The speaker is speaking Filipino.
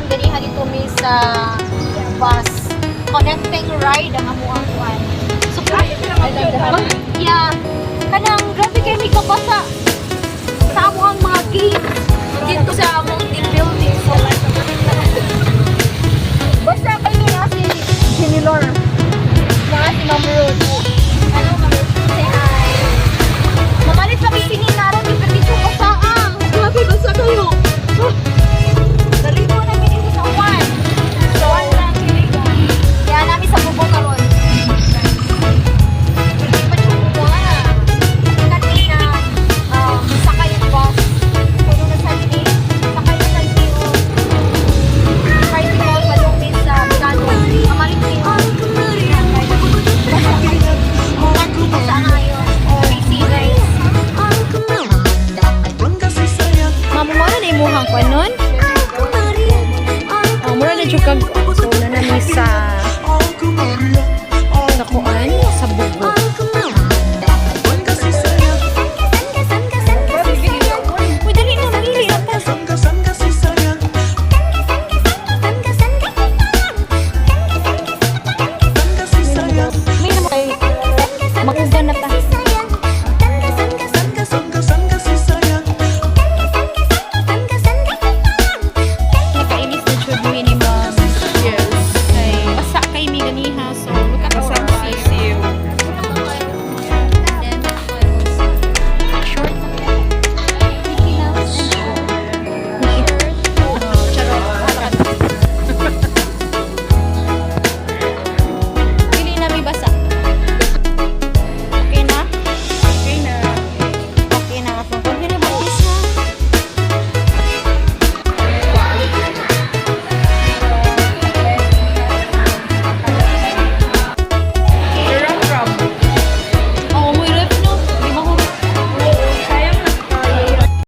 karon diri hadito sa ah, bus. Connecting ride ang amuang ang kwanon.